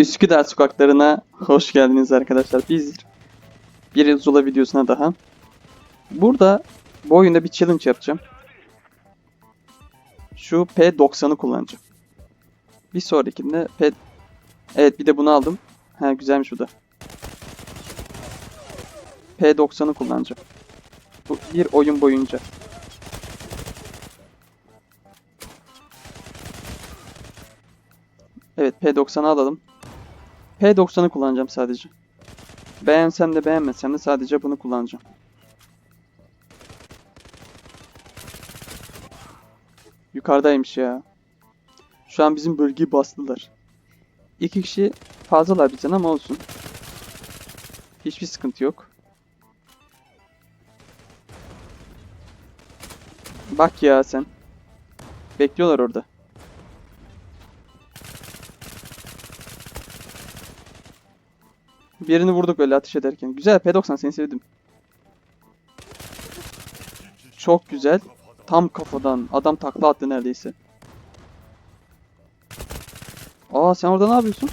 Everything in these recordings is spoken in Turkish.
Üsküdar sokaklarına hoş geldiniz arkadaşlar. Biz bir Zula videosuna daha. Burada bu oyunda bir challenge yapacağım. Şu P90'ı kullanacağım. Bir sonrakinde P... Evet bir de bunu aldım. Ha güzelmiş bu da. P90'ı kullanacağım. Bu bir oyun boyunca. Evet P90'ı alalım. P90'ı kullanacağım sadece. Beğensem de beğenmesem de sadece bunu kullanacağım. Yukarıdaymış ya. Şu an bizim bölgeyi bastılar. İki kişi fazlalar bizden ama olsun. Hiçbir sıkıntı yok. Bak ya sen. Bekliyorlar orada. Birini vurduk öyle ateş ederken. Güzel P90 seni sevdim. Çok güzel. Tam kafadan. Adam takla attı neredeyse. Aa sen orada ne yapıyorsun?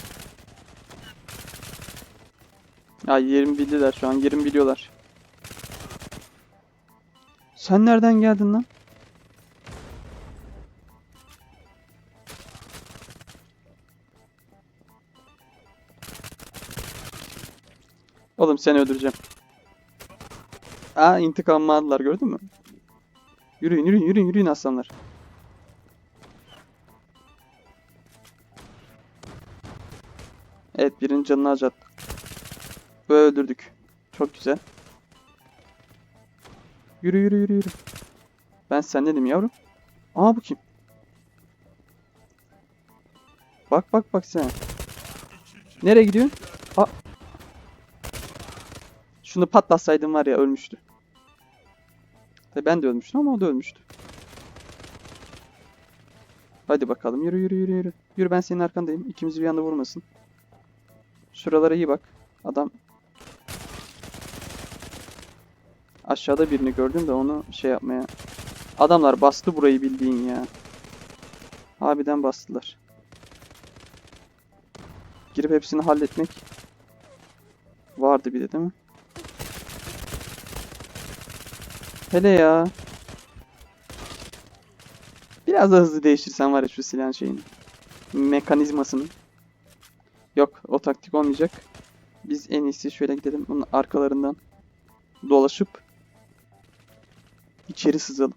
Ya yerimi bildiler şu an. Yerimi biliyorlar. Sen nereden geldin lan? Oğlum seni öldüreceğim. Aa intikamımı aldılar gördün mü? Yürüyün yürüyün yürüyün yürüyün aslanlar. Evet birinin canını acıttık. Ve öldürdük. Çok güzel. Yürü yürü yürü yürü. Ben sendenim yavrum. Aa bu kim? Bak bak bak sen. Nereye gidiyorsun? Şunu patlatsaydım var ya ölmüştü. Tabii ben de ölmüştüm ama o da ölmüştü. Hadi bakalım yürü yürü yürü yürü. Yürü ben senin arkandayım. İkimizi bir anda vurmasın. Şuralara iyi bak. Adam Aşağıda birini gördüm de onu şey yapmaya. Adamlar bastı burayı bildiğin ya. Harbiden bastılar. Girip hepsini halletmek vardı bir de değil mi? Hele ya. Biraz da hızlı değiştirsen var ya şu silahın şeyini. Mekanizmasını. Yok o taktik olmayacak. Biz en iyisi şöyle gidelim. Bunun arkalarından dolaşıp içeri sızalım.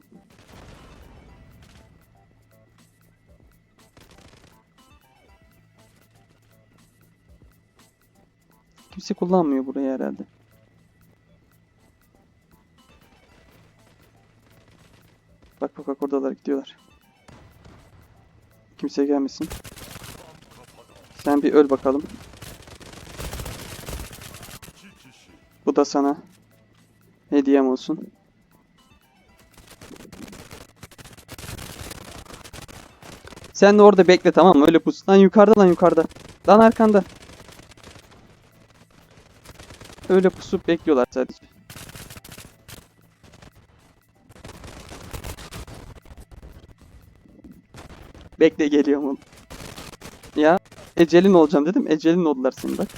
Kimse kullanmıyor burayı herhalde. Bak oradalar gidiyorlar. Kimse gelmesin. Sen bir öl bakalım. Bu da sana hediyem olsun. Sen de orada bekle tamam mı? Öyle pus. Lan yukarıda lan yukarıda. Lan arkanda. Öyle pusup bekliyorlar sadece. Bekle geliyorum oğlum. Ya ecelin olacağım dedim. Ecelin oldular senin bak.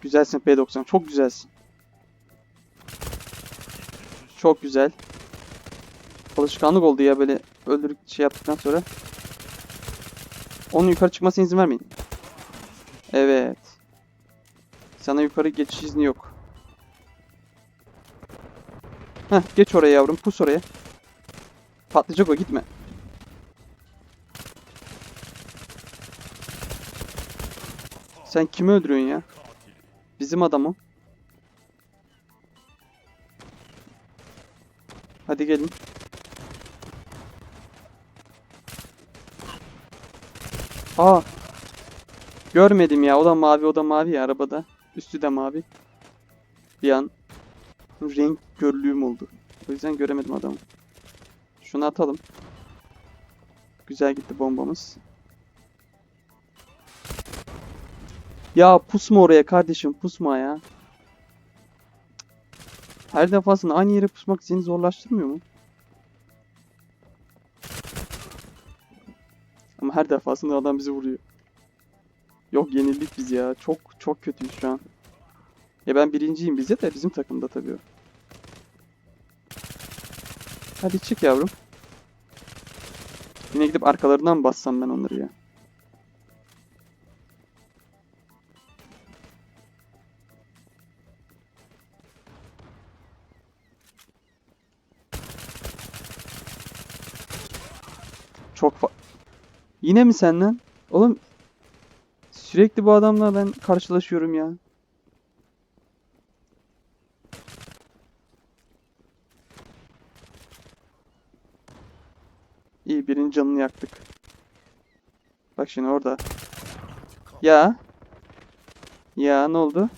Güzelsin P90. Çok güzelsin. Çok güzel. Alışkanlık oldu ya böyle öldürük şey yaptıktan sonra. Onun yukarı çıkmasına izin vermeyin. Evet. Sana yukarı geçiş izni yok. Heh geç oraya yavrum. Pus oraya. Patlayacak o gitme. Sen kimi öldürüyorsun ya? Bizim adam o. Hadi gelin. Aa. Görmedim ya. O da mavi, o da mavi ya arabada. Üstü de mavi. Bir an renk körlüğüm oldu. O yüzden göremedim adamı. Şunu atalım. Güzel gitti bombamız. Ya pusma oraya kardeşim pusma ya. Her defasında aynı yere pusmak seni zorlaştırmıyor mu? Ama her defasında adam bizi vuruyor. Yok yenildik biz ya. Çok çok kötüyüz şu an. Ya ben birinciyim bize de bizim takımda tabii. Hadi çık yavrum. Yine gidip arkalarından bassam ben onları ya. Çok fa... Yine mi senden? Oğlum sürekli bu adamla ben karşılaşıyorum ya. İyi birinin canını yaktık. Bak şimdi orada. Ya. Ya ne oldu?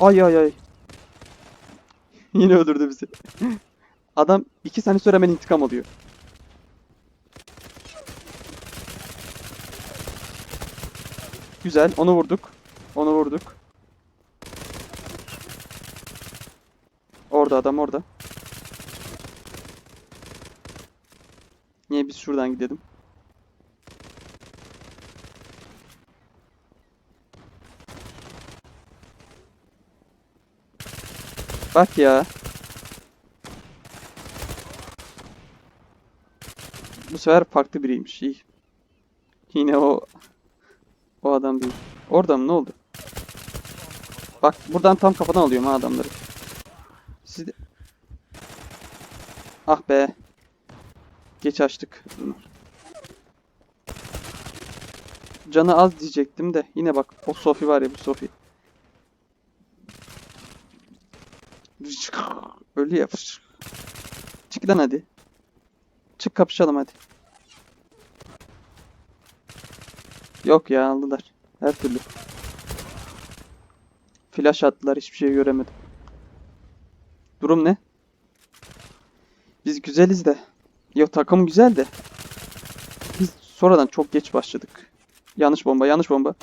Ay ay ay. Yine öldürdü bizi. Adam iki saniye sonra hemen intikam alıyor. Güzel. Onu vurduk. Onu vurduk. Orada adam orada. Niye biz şuradan gidelim? Bak ya. Bu sefer farklı biriymiş. İyi. Yine o o adam değil. Orada mı? Ne oldu? Bak buradan tam kafadan alıyorum ha adamları. Siz de... Ah be. Geç açtık. Canı az diyecektim de yine bak o Sofi var ya bu Sofi. Öyle ya. Çık lan hadi. Çık kapışalım hadi. Yok ya aldılar. Her türlü. Flash attılar hiçbir şey göremedim. Durum ne? Biz güzeliz de. Yok takım güzel de. Biz sonradan çok geç başladık. Yanlış bomba, yanlış bomba.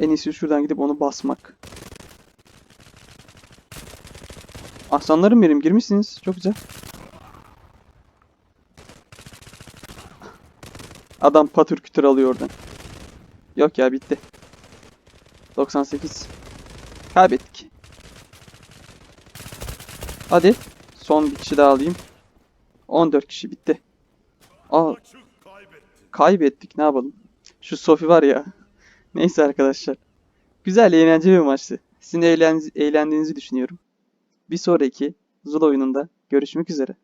En iyisi şuradan gidip onu basmak. Aslanlarım benim girmişsiniz. Çok güzel. Adam patır kütür alıyor oradan. Yok ya bitti. 98. Kaybettik. Hadi. Son bir kişi daha alayım. 14 kişi bitti. Aa kaybettik ne yapalım. Şu Sofi var ya. Neyse arkadaşlar. Güzel eğlenceli bir maçtı. Sizin eğlen eğlendiğinizi düşünüyorum. Bir sonraki Zul oyununda görüşmek üzere.